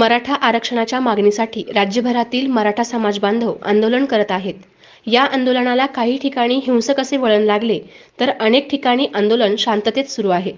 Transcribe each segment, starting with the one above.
मराठा आरक्षणाच्या मागणीसाठी राज्यभरातील मराठा समाज बांधव आंदोलन करत आहेत. या आंदोलनाला काही ठिकाणी हिंसक असे वळण लागले तर अनेक ठिकाणी आंदोलन शांततेत सुरू आहे.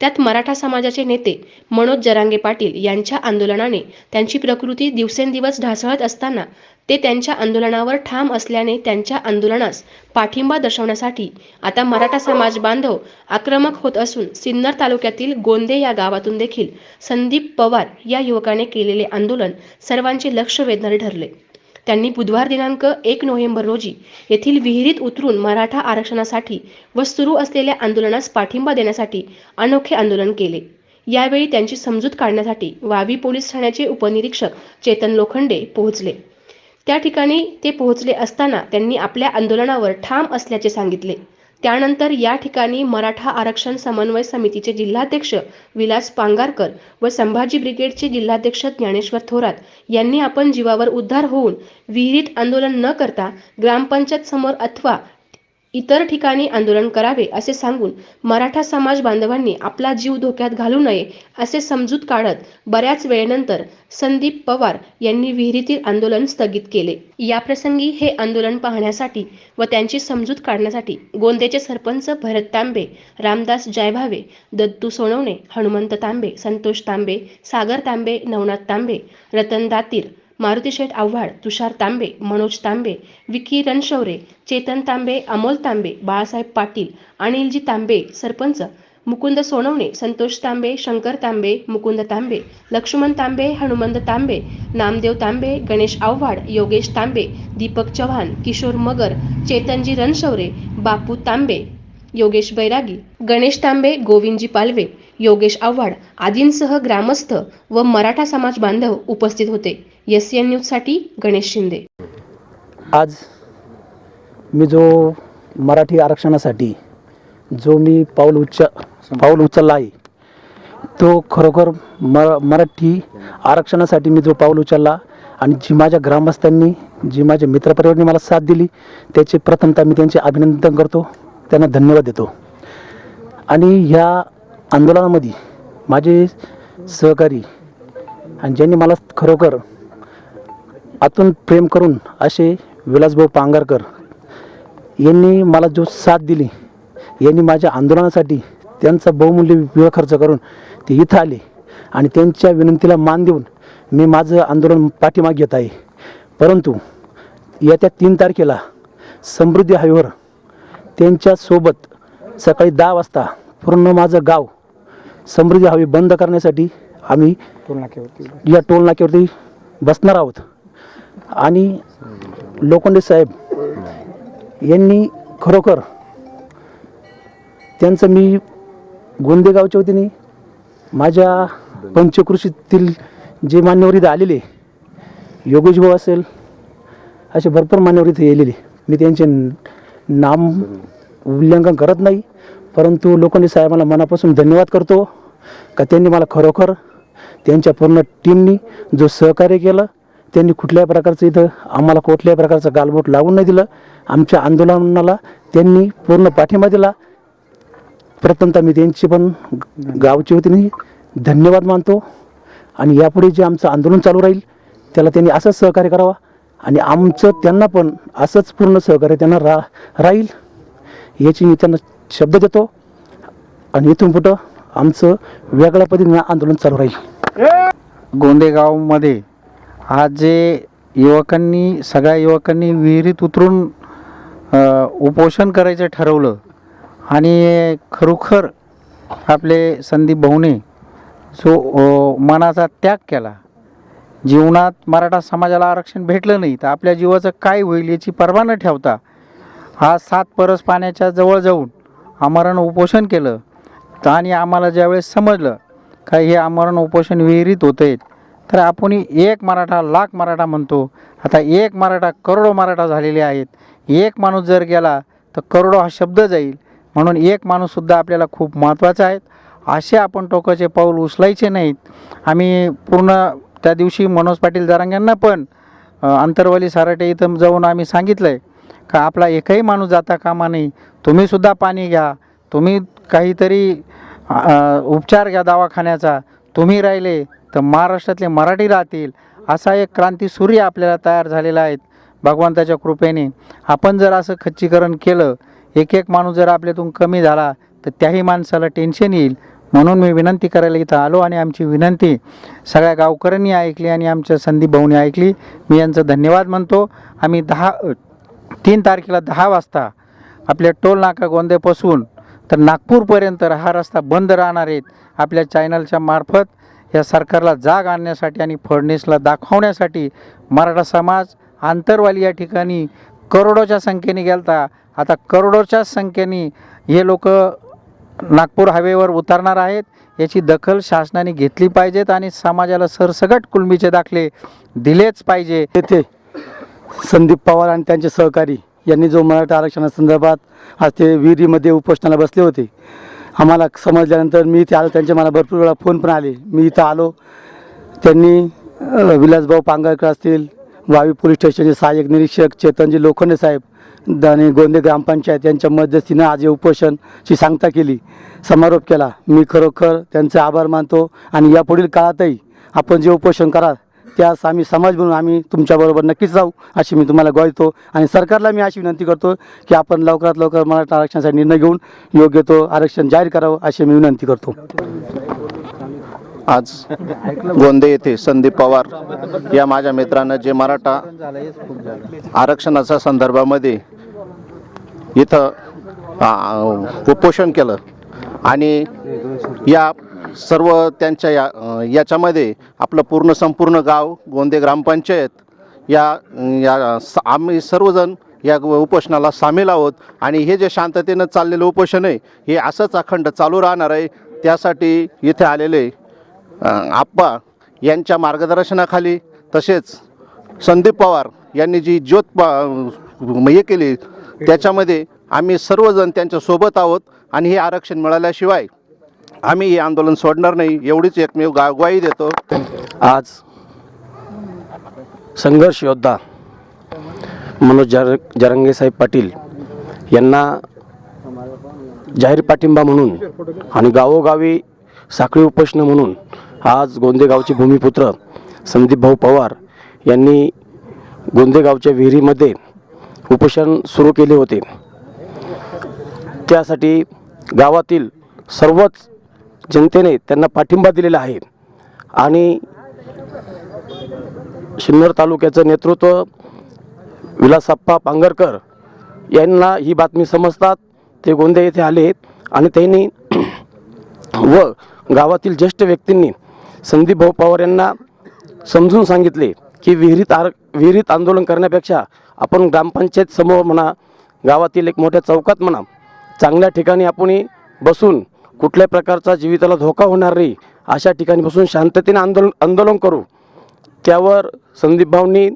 त्यात मराठा समाजाचे नेते मनोज जरांगे पाटील यांच्या आंदोलनाने त्यांची प्रकृती दिवसेंदिवस ढासळत असताना ते त्यांच्या आंदोलनावर ठाम असल्याने त्यांच्या आंदोलनास पाठिंबा दर्शवण्यासाठी आता मराठा समाज बांधव आक्रमक होत असून सिन्नर तालुक्यातील गोंदे या गावातून देखील संदीप पवार या युवकाने केलेले आंदोलन सर्वांचे लक्ष वेधणारे ठरले. त्यांनी बुधवार दिनांक एक नोव्हेंबर रोजी येथील विहिरीत उतरून मराठा आरक्षणासाठी व सुरू असलेल्या आंदोलनास पाठिंबा देण्यासाठी अनोखे आंदोलन केले. यावेळी त्यांची समजूत काढण्यासाठी वावी पोलीस ठाण्याचे उपनिरीक्षक चेतन लोखंडे पोहोचले. त्या ठिकाणी ते पोहोचले असताना त्यांनी आपल्या आंदोलनावर ठाम असल्याचे सांगितले. त्यानंतर या ठिकाणी मराठा आरक्षण समन्वय समितीचे जिल्हाध्यक्ष विलास पांगारकर व संभाजी ब्रिगेडचे जिल्हाध्यक्ष ज्ञानेश्वर थोरात यांनी आपण जीवावर उद्धार होऊन विहिरीत आंदोलन न करता ग्रामपंचायत समोर अथवा इतर ठिकाणी आंदोलन करावे असे सांगून मराठा समाज बांधवांनी आपला जीव धोक्यात घालू नये असे समजूत काढत बऱ्याच वेळेनंतर संदीप पवार यांनी विहिरीतील आंदोलन स्थगित केले. याप्रसंगी हे आंदोलन पाहण्यासाठी व त्यांची समजूत काढण्यासाठी गोंदेचे सरपंच भरत तांबे रामदास जयभावे दत्तू सोनवणे हनुमंत तांबे संतोष तांबे सागर तांबे नवनाथ तांबे रतन दातीर मारुती शेठ आव्हाड तुषार तांबे मनोज तांबे विकी रणशौरे चेतन तांबे अमोल तांबे बाळासाहेब पाटील अनिलजी तांबे सरपंच मुकुंद सोनवणे संतोष तांबे शंकर तांबे मुकुंद तांबे लक्ष्मण तांबे हनुमंत तांबे नामदेव तांबे गणेश आव्हाड योगेश तांबे दीपक चव्हाण किशोर मगर चेतनजी रणशौरे बापू तांबे योगेश बैरागी गणेश तांबे गोविंदजी पालवे योगेश आव्हाड आदींसह ग्रामस्थ व मराठा समाज बांधव उपस्थित होते. एस एन न्यूजसाठी गणेश शिंदे. आज मी जो मराठी आरक्षणासाठी जो मी पाऊल उच्च पाऊल उचलला आहे तो खरोखर म मराठी आरक्षणासाठी मी जो पाऊल उचलला आणि जी माझ्या ग्रामस्थांनी जी माझ्या मित्रपरिवारांनी मला साथ दिली त्याचे प्रथमतः मी त्यांचे अभिनंदन करतो त्यांना धन्यवाद देतो. आणि ह्या आंदोलनामध्ये माझे सहकारी आणि ज्यांनी मला खरोखर आतून प्रेम करून असे विलासभाऊ पांगारकर यांनी मला जो साथ दिली यांनी माझ्या आंदोलनासाठी त्यांचा बहुमूल्य वेळ खर्च करून ते इथं आले आणि त्यांच्या विनंतीला मान देऊन मी माझं आंदोलन पाठीमाग घेत आहे. परंतु येत्या तीन तारखेला समृद्धी हायवेवर त्यांच्यासोबत सकाळी दहा वाजता पूर्ण माझं गाव समृद्धी हायवे बंद करण्यासाठी आम्ही या टोल नाक्यावरती बसणार आहोत. आणि लोखंडे साहेब यांनी खरोखर त्यांचं मी गोंदेगावच्या वतीने माझ्या पंचकृषीतील जे मान्यवर इथं आलेले योगेश भाऊ असेल असे भरपूर मान्यवर इथे येलेले. मी त्यांचे नाम उल्लंघन करत नाही. परंतु लोखंडे साहेबांना मनापासून धन्यवाद करतो का त्यांनी मला खरोखर त्यांच्या पूर्ण टीमनी जो सहकार्य केलं त्यांनी कुठल्याही प्रकारचं इथं आम्हाला कुठल्याही प्रकारचं गालबोट लागून नाही दिलं. आमच्या आंदोलनाला त्यांनी पूर्ण पाठिंबा दिला. प्रथमतः मी त्यांची पण गावची होती धन्यवाद मानतो. आणि यापुढे जे आमचं आंदोलन चालू राहील त्याला त्यांनी असंच सहकार्य करावा आणि आमचं त्यांना पण असंच पूर्ण सहकार्य त्यांना रा राहील. याची मी त्यांना शब्द देतो आणि इथून पुढं आमचं वेगळ्या पद्धतीनं आंदोलन चालू राहील. गोंदेगावमध्ये आज जे युवकांनी सगळ्या युवकांनी विहिरीत उतरून उपोषण करायचं ठरवलं आणि खरोखर आपले संदीप भाऊने जो मनाचा त्याग केला जीवनात मराठा समाजाला आरक्षण भेटलं नाही तर आपल्या जीवाचं काय होईल याची पर्वा न ठेवता आज सात परस पाण्याच्या जवळ जाऊन आमरण उपोषण केलं. तर आणि आम्हाला ज्यावेळेस समजलं का हे आमरण उपोषण विहिरीत होत आहेत तर आपण एक मराठा लाख मराठा म्हणतो. आता एक मराठा करोडो मराठा झालेले आहेत. एक माणूस जर गेला तर करोडो हा शब्द जाईल. म्हणून एक माणूससुद्धा आपल्याला खूप महत्त्वाचा आहे. असे आपण टोकाचे पाऊल उचलायचे नाहीत. आम्ही पूर्ण त्या दिवशी मनोज पाटील जरांग्यांना पण अंतरवाली साराटे इथं जाऊन आम्ही सांगितलं आहे का आपला एकही माणूस जाता कामा नाही तुम्हीसुद्धा पाणी घ्या. तुम्ही काहीतरी उपचार घ्या दवाखान्याचा. तुम्ही राहिले तर महाराष्ट्रातले मराठी राहतील. असा एक क्रांती सूर्य आपल्याला तयार झालेला आहे. भगवंताच्या कृपेने आपण जर असं खच्चीकरण केलं एक एक माणूस जर आपल्यातून कमी झाला तर त्याही माणसाला टेन्शन येईल. म्हणून मी विनंती करायला इथं आलो आणि आमची विनंती सगळ्या गावकऱ्यांनी ऐकली आणि आमच्या संदीप भाऊनी ऐकली. मी यांचं धन्यवाद म्हणतो. आम्ही दहा तीन तारखेला दहा वाजता आपल्या टोल नाका गोंदेपासून तर नागपूरपर्यंत हा रस्ता बंद राहणार आहेत आपल्या चॅनलच्या मार्फत या सरकारला जाग आणण्यासाठी आणि फडणीसला दाखवण्यासाठी मराठा समाज आंतरवाली या ठिकाणी करोडोच्या संख्येने गेलता. आता करोडोच्या संख्येने हे लोक नागपूर हायवेवर उतरणार आहेत. याची दखल शासनाने घेतली पाहिजेत आणि समाजाला सरसगट कुलमीचे दाखले दिलेच पाहिजे. येथे संदीप पवार आणि त्यांचे सहकारी यांनी जो मराठा आरक्षणासंदर्भात आज ते विहिरीमध्ये उपोषणाला बसले होते. आम्हाला समजल्यानंतर मी इथे आलो त्यांचे मला भरपूर वेळा फोन पण आले. मी इथं आलो. त्यांनी विलासभाऊ पांगरकर असतील वावी पोलीस स्टेशनचे सहाय्यक निरीक्षक चेतनजी लोखंडे साहेब आणि गोंदे ग्रामपंचायत यांच्या मध्यस्थीनं आज या उपोषणची सांगता केली. समारोप केला. मी खरोखर त्यांचे आभार मानतो आणि यापुढील काळातही आपण जे उपोषण करा त्यास आम्ही समाज म्हणून आम्ही तुमच्याबरोबर नक्कीच जाऊ अशी मी तुम्हाला ग्वाहितो आणि सरकारला मी अशी विनंती करतो की आपण लवकरात लवकर मराठा आरक्षणासाठी निर्णय घेऊन योग्य तो आरक्षण जाहीर करावं अशी मी विनंती करतो. आज गोंदे येथे संदीप पवार या माझ्या मित्रानं जे मराठा आरक्षणाच्या संदर्भामध्ये इथं उपोषण केलं आणि या सर्व त्यांच्या या याच्यामध्ये आपलं पूर्ण संपूर्ण गाव गोंदे ग्रामपंचायत या या स- आम्ही सर्वजण या उपोषणाला सामील आहोत. आणि हे जे शांततेनं चाललेलं उपोषण आहे हे असंच अखंड चालू राहणार आहे. त्यासाठी इथे आलेले आप्पा यांच्या मार्गदर्शनाखाली तसेच संदीप पवार यांनी जी ज्योत पा- हे केली त्याच्यामध्ये आम्ही सर्वजण त्यांच्यासोबत आहोत. आणि हे आरक्षण मिळाल्याशिवाय आम्ही हे आंदोलन सोडणार नाही एवढीच एकमेव गा ग्वाही देतो. आज संघर्ष योद्धा मनोज जर जरंगेसाहेब पाटील यांना जाहीर पाठिंबा म्हणून आणि गावोगावी साखळी उपोषण म्हणून आज गोंदेगावचे भूमिपुत्र संदीप भाऊ पवार यांनी गोंदेगावच्या विहिरीमध्ये उपोषण सुरू केले होते. त्यासाठी गावातील सर्वच जनतेने त्यांना पाठिंबा दिलेला आहे. आणि सिन्नर तालुक्याचं नेतृत्व विलासप्पा पांगरकर यांना ही बातमी समजतात. ते गोंदे येथे आले आणि त्यांनी व गावातील ज्येष्ठ व्यक्तींनी संदीप भाऊ पवार यांना समजून सांगितले की विहिरीत आर विहिरीत आंदोलन करण्यापेक्षा आपण ग्रामपंचायत समोर म्हणा गावातील एक मोठ्या चौकात म्हणा चांगल्या ठिकाणी आपण बसून कुठल्याही प्रकारचा जीविताला धोका होणार नाही अशा ठिकाणी बसून शांततेने आंदोलन आंदोलन करू. त्यावर संदीप भाऊंनी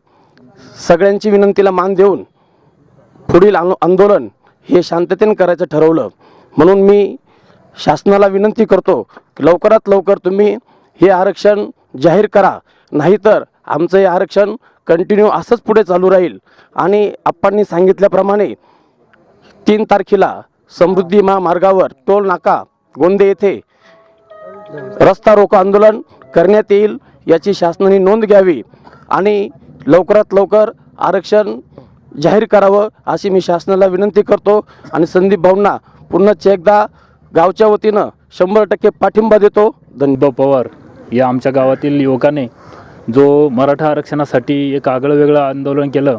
सगळ्यांची विनंतीला मान देऊन पुढील आंदो- आंदोलन हे शांततेने करायचं ठरवलं. म्हणून मी शासनाला विनंती करतो की लवकरात लवकर तुम्ही हे आरक्षण जाहीर करा. नाहीतर आमचं हे आरक्षण कंटिन्यू असंच पुढे चालू राहील. आणि आप्पांनी सांगितल्याप्रमाणे तीन तारखेला समृद्धी महामार्गावर टोल नाका गोंदे येथे रस्ता रोको आंदोलन करण्यात येईल याची शासनाने नोंद घ्यावी आणि लवकरात लवकर आरक्षण जाहीर करावं अशी मी शासनाला विनंती करतो. आणि संदीप भाऊंना पुन्हा एकदा गावच्या वतीनं शंभर टक्के पाठिंबा देतो. धन्यवाद. पवार या आमच्या गावातील युवकाने जो मराठा आरक्षणासाठी एक आगळं वेगळं आंदोलन केलं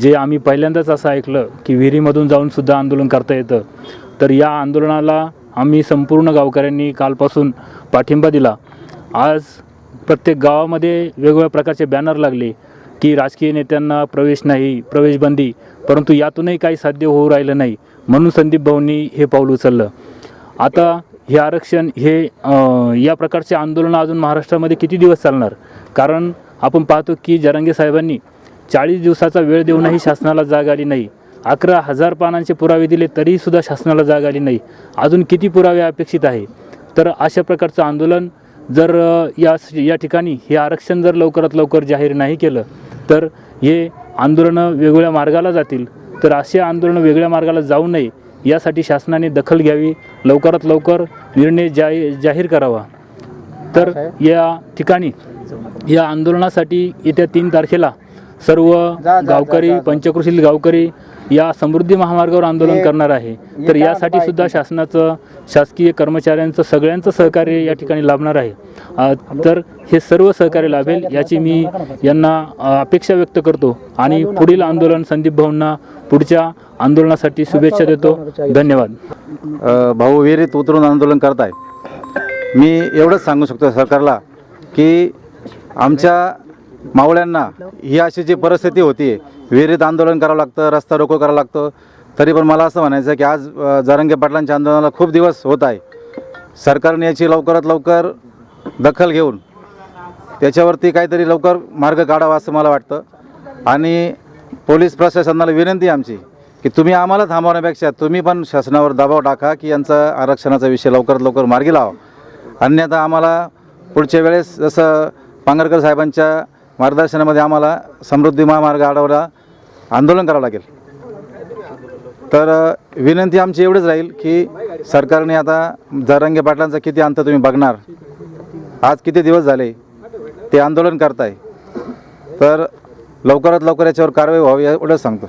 जे आम्ही पहिल्यांदाच असं ऐकलं की विहिरीमधून जाऊन सुद्धा आंदोलन करता येतं. तर या आंदोलनाला आम्ही संपूर्ण गावकऱ्यांनी कालपासून पाठिंबा दिला. आज प्रत्येक गावामध्ये वेगवेगळ्या प्रकारचे बॅनर लागले की राजकीय नेत्यांना प्रवेश नाही प्रवेशबंदी परंतु यातूनही काही साध्य होऊ राहिलं नाही म्हणून संदीप भाऊंनी हे पाऊल उचललं. आता हे आरक्षण हे या प्रकारचे आंदोलनं अजून महाराष्ट्रामध्ये किती दिवस चालणार? कारण आपण पाहतो की जरांगे साहेबांनी चाळीस दिवसाचा वेळ देऊनही शासनाला जाग आली नाही. अकरा हजार पानांचे पुरावे दिले तरीसुद्धा शासनाला जाग आली नाही. अजून किती पुरावे अपेक्षित आहे? तर अशा प्रकारचं आंदोलन जर या या ठिकाणी हे आरक्षण जर लवकरात लवकर जाहीर नाही केलं तर हे आंदोलनं वेगवेगळ्या मार्गाला जातील. तर असे आंदोलनं वेगळ्या मार्गाला जाऊ नये यासाठी शासनाने दखल घ्यावी लवकरात लवकर निर्णय जाहीर जाहीर करावा. तर या ठिकाणी या आंदोलनासाठी येत्या तीन तारखेला सर्व गावकरी पंचकृषील गावकरी या समृद्धी महामार्गावर आंदोलन करणार आहे. तर यासाठी सुद्धा शासनाचं शासकीय कर्मचाऱ्यांचं सगळ्यांचं सहकार्य या ठिकाणी लाभणार आहे. तर हे सर्व सहकार्य लाभेल याची मी यांना अपेक्षा व्यक्त करतो. आणि पुढील आंदोलन संदीप भाऊंना पुढच्या आंदोलनासाठी शुभेच्छा देतो. धन्यवाद. भाऊ विहिरीत उतरून आंदोलन करत आहे मी एवढंच सांगू शकतो सरकारला की आमच्या मावळ्यांना ही अशी जी परिस्थिती होती विहिरीत आंदोलन करावं लागतं रस्ता रोको करावं लागतं. तरी पण मला असं म्हणायचं की आज जरंगे पाटलांच्या आंदोलनाला खूप दिवस होत आहे. सरकारने याची लवकरात लवकर दखल घेऊन त्याच्यावरती काहीतरी लवकर मार्ग काढावा असं मला वाटतं. आणि पोलीस प्रशासनाला विनंती आमची की तुम्ही आम्हाला थांबवण्यापेक्षा तुम्ही पण शासनावर दबाव टाका की यांचा आरक्षणाचा विषय लवकरात लवकर मार्गी लावा. अन्यथा आम्हाला पुढच्या वेळेस जसं पांगरकर साहेबांच्या मार्गदर्शनामध्ये आम्हाला समृद्धी महामार्ग अडवला आंदोलन करावं लागेल. तर विनंती आमची एवढीच राहील की सरकारने आता जरांगे पाटलांचा किती अंत तुम्ही बघणार? आज किती दिवस झाले ते आंदोलन करताय? तर लवकरात लवकर याच्यावर कारवाई व्हावी एवढंच सांगतो.